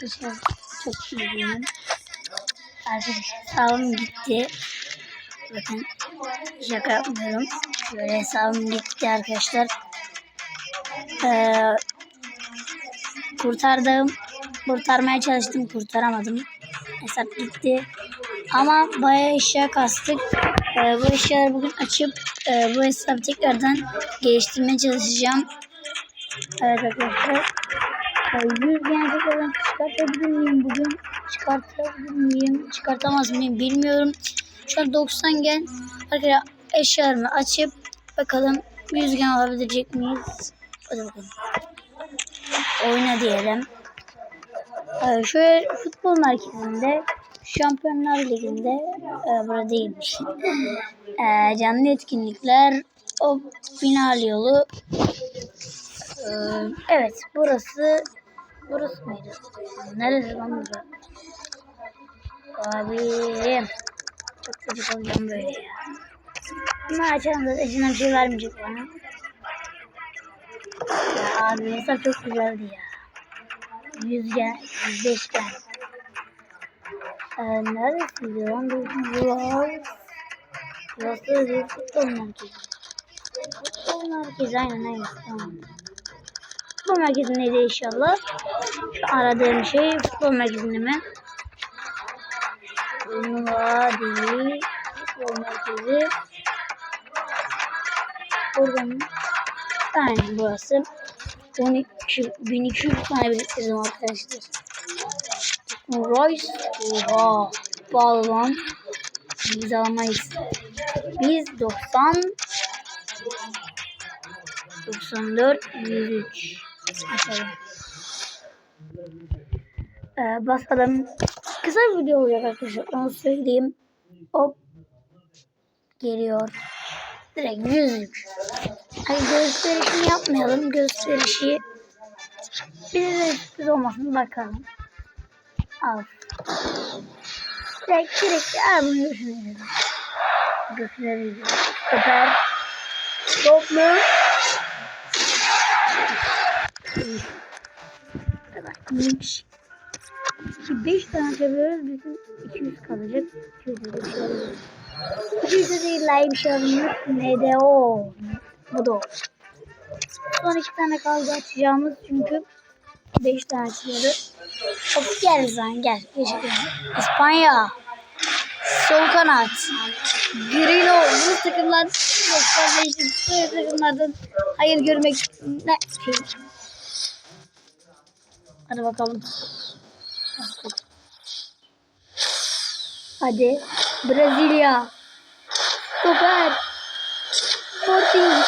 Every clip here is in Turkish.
Dışarı çok üzgünüm. Arkadaşlar hesabım gitti. Bakın şaka yapmıyorum. Böyle hesabım gitti arkadaşlar. Ee, kurtardım. Kurtarmaya çalıştım. Kurtaramadım. Hesap gitti. Ama bayağı eşya kastık. Ee, bu eşyaları bugün açıp e, bu hesabı tekrardan geliştirmeye çalışacağım. Evet arkadaşlar. Ee, 100 gen tekrardan çıkartabilir miyim bugün? Çıkartabilir miyim? Çıkartamaz mıyım bilmiyorum. Şu an 90 gen. Arkadaşlar eşyalarımı açıp bakalım 100 gen alabilecek miyiz? Hadi bakalım. Oyna diyelim. Ee, şöyle futbol merkezinde Şampiyonlar Ligi'nde e, burada değilmiş. e, canlı etkinlikler o final yolu Ee, evet burası burası mıydı? Neresi lan burası? Abi çok çocuk olacağım böyle ya. Ama açalım da Ece'ne bir şey vermeyecek bana. Ya abi hesap çok güzeldi ya. 100 gen, 105 gen. Ee, neresiydi lan? Burası. Burası bir futbol merkezi. Futbol merkezi aynen aynen. Tamam. Futbol merkezindeydi inşallah. Şu aradığım şey futbol merkezinde mi? Turnuva değil. Futbol merkezi. Buradan Aynen burası. 12, 1200 tane biriktirdim arkadaşlar. Royce. Oha. Lan. Biz alamayız. Biz 90 94 103 açalım. Ee, basalım. Kısa bir video olacak arkadaşlar. Onu söyleyeyim. Hop. Geliyor. Direkt yüzlük. Hani gösterişini yapmayalım. Gösterişi bir de sürpriz olmasın bakalım. Al. Direkt direkt al bunu götürelim. Süper. Top mu? İyiymiş. 5 tane yapıyoruz. Bizim 200 kalacak. 200 de bir şey alıyoruz. 200 de değil la bir şey alıyoruz. Ne de. Bu da. Son 2 tane kaldı açacağımız çünkü 5 tane açıyoruz. Hop gel Rızan gel. Geçelim. İspanya. Sol kanat. Grilo. Bu takımlar 95 bu takımlardan hayır görmek ne şey. Hadi bakalım. Hadi. Brezilya. Stoper. Sporting.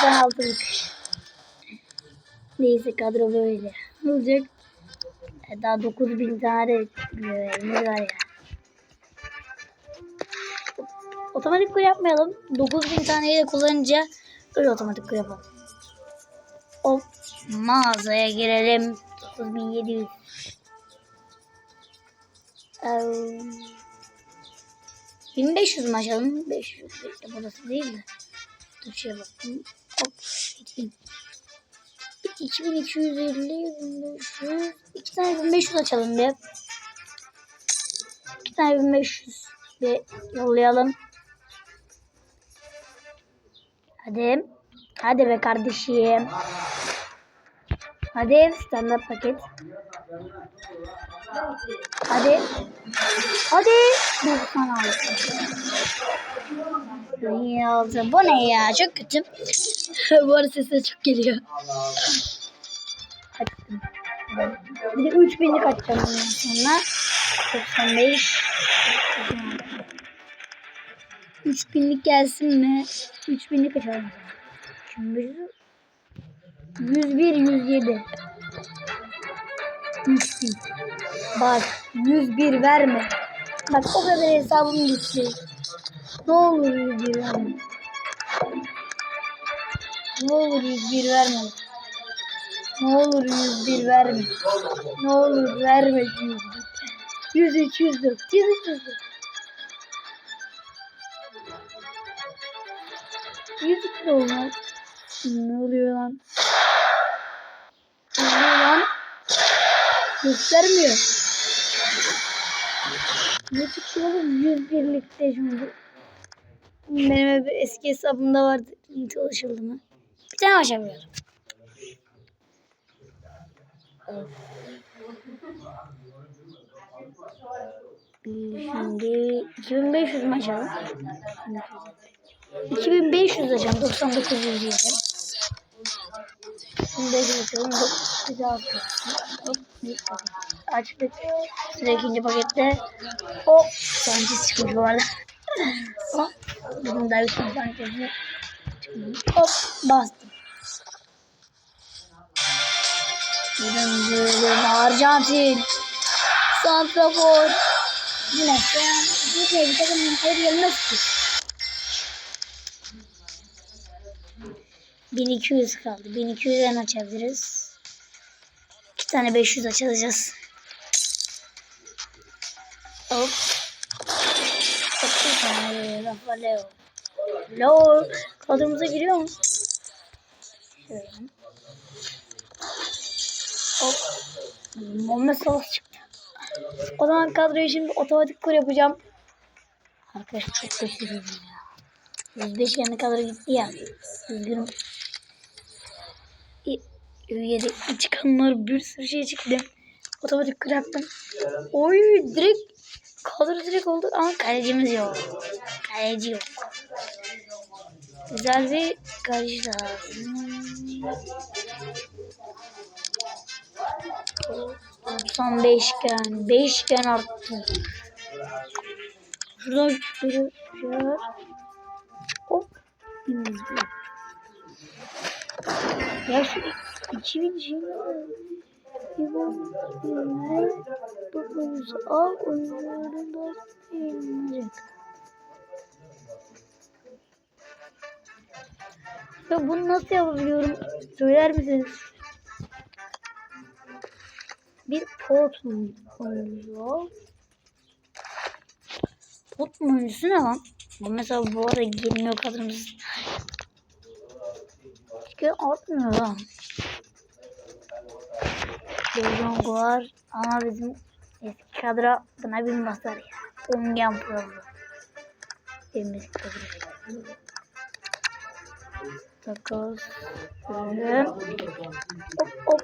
Sen altılık. Neyse kadro böyle. Ne olacak? E, Daha 9000 tane ne var ya. Otomatik kur yapmayalım. 9000 taneyi de kullanınca öyle otomatik kur yapalım. Mağazaya girelim. 9700. Ee, 1500 mü açalım? 500. Bekle burası değil de. Dur şeye bakayım. Hop. 2000. 2250 1500 2 tane 1500 açalım bir. 2 tane 1500 bir yollayalım. Hadi. Hadi be kardeşim. Hadi standart paket. Hadi. Hadi. 96. İyi oldu. Bu ne ya? Çok kötü. Bu arada sesleri çok geliyor. Açtım. Bir de 3000'lik açacağım ondan sonra. 95. 3000'lik gelsin mi? 3000'lik açalım. Şimdi 101 107 3000 Bak 101 verme. Bak o kadar hesabım gitti. Ne olur 101 verme. Ne olur 101 verme. Ne olur 101 verme. Ne olur verme 101. 103 104 103 104 102 de olmaz. Ne oluyor lan? Ne oluyor lan? Göstermiyor. Ne çıkıyor oğlum? 101'likte şimdi. Benim eski hesabımda vardı. Çalışıldı mı? Bir tane açamıyorum. Şimdi 2500 mi açalım? 2500 açalım. 99 yüz Şimdi bakalım. Bir daha. Hop, bir. Açtık. Sıra ikinci pakette. Hop. Sanchez çıkmış bu arada. Hop. Bizim Davidson Sanchez'i. Hop. Bastım. Döndürdüm. Arjantin. Santrafor. Yine sen bu şey bir takım hayır gelmez ki. 1200 kaldı. 1200'den açabiliriz. İki tane 500 açacağız. Hop. Çok güzel. Rafa Leo. Leo kadromuza giriyor mu? Şöyle. Hop. Muhammed Salah çıktı. O zaman kadroyu şimdi otomatik kur yapacağım. Arkadaşlar çok kötü ya. 105 yanı kadro gitti ya. Üzgünüm. Üyede çıkanlar bir sürü şey çıktı. Otomatik kur yaptım. Oy direkt kadro direkt oldu ama kalecimiz yok. Kaleci yok. Güzel bir kaleci lazım. 95 gen. 5 gen arttı. Şurada bir şey var. Ya şu 2000 şey var. Bu konusu al oyuncuların da yayınlanacak. Ya bunu nasıl yapabiliyorum? Söyler misiniz? bir pot mu oynuyor? Pot ne lan? Bu mesela bu arada girmiyor kadromuz. Hiç artmıyor lan. Bozong var ama bizim eski kadro buna bin basar ya. Ongen Pro'lu. Benim eski kadro. Takas. Böyle. Hop hop.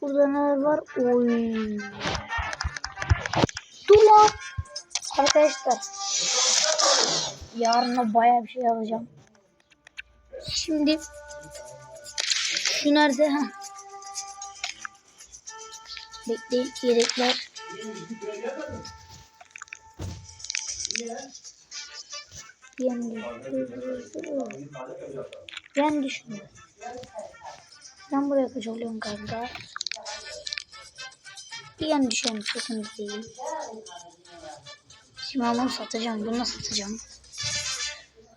Burada ne var? Oy. Dur lan. Arkadaşlar. Yarına baya bir şey alacağım. Şimdi şu nerede? Ha. Bekleyin yedekler. Yen düştü. Yen düştü. Ben buraya kaçalıyorum galiba. Bir yan düşen sıkıntı değil. Şimdi bunu satacağım. Bunu satacağım.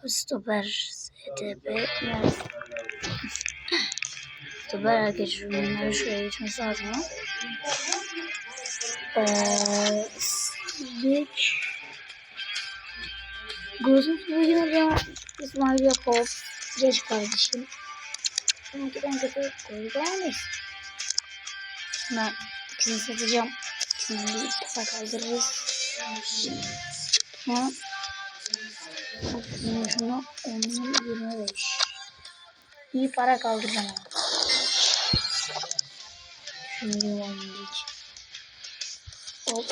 Stoper, STP, yes. Stoper arkadaşlar. Bunları şuraya geçmesi lazım. Eee, Switch. Gözüm bugün zaman İsmail Yakov. Geç kardeşim. Şimdi ben kötü koyacağım. Ben ikisini satacağım. Şimdi bir defa kaldırırız. Şunu 10 25. İyi para kaldıracağım ama. Şimdi 15. Hop.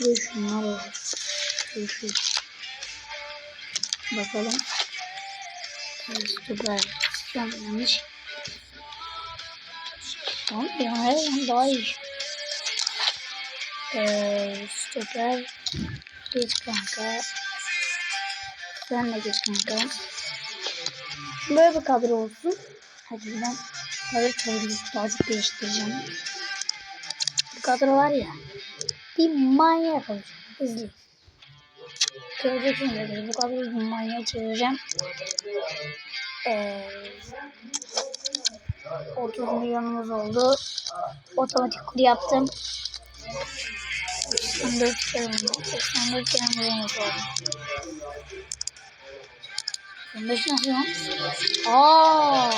Ve şunlar var. Şu şu. Bakalım. Süper. Yanlış. Tamam ya her daha iyi. Ee, stoper. Geç kanka. Sen de geç kanka. Böyle bir kadro olsun. Hadi ben kadro kadroyu birazcık değiştireceğim. Bu kadro var ya. Bir manyak olacak. İzleyin. Göreceksiniz arkadaşlar. Bu kadroyu bir manyak çevireceğim. Ee, 30 milyonumuz oldu. Otomatik kur yaptım. 84 kere 84 kere milyonumuz oldu. 25 nasıl lan? Aaa.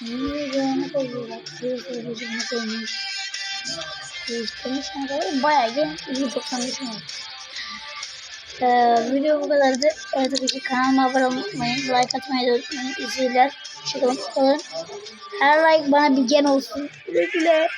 İyi görene koyuyorlar. Bir sürü gözüne koymuş. Değiştirmiş ne kadar? Bayağı gen 195 mi? Ee, video bu kadardı. Evet ki kanalıma abone olmayı. Like atmayı da unutmayın. İzleyiciler. Hoşçakalın. Her like bana bir gen olsun. Güle güle.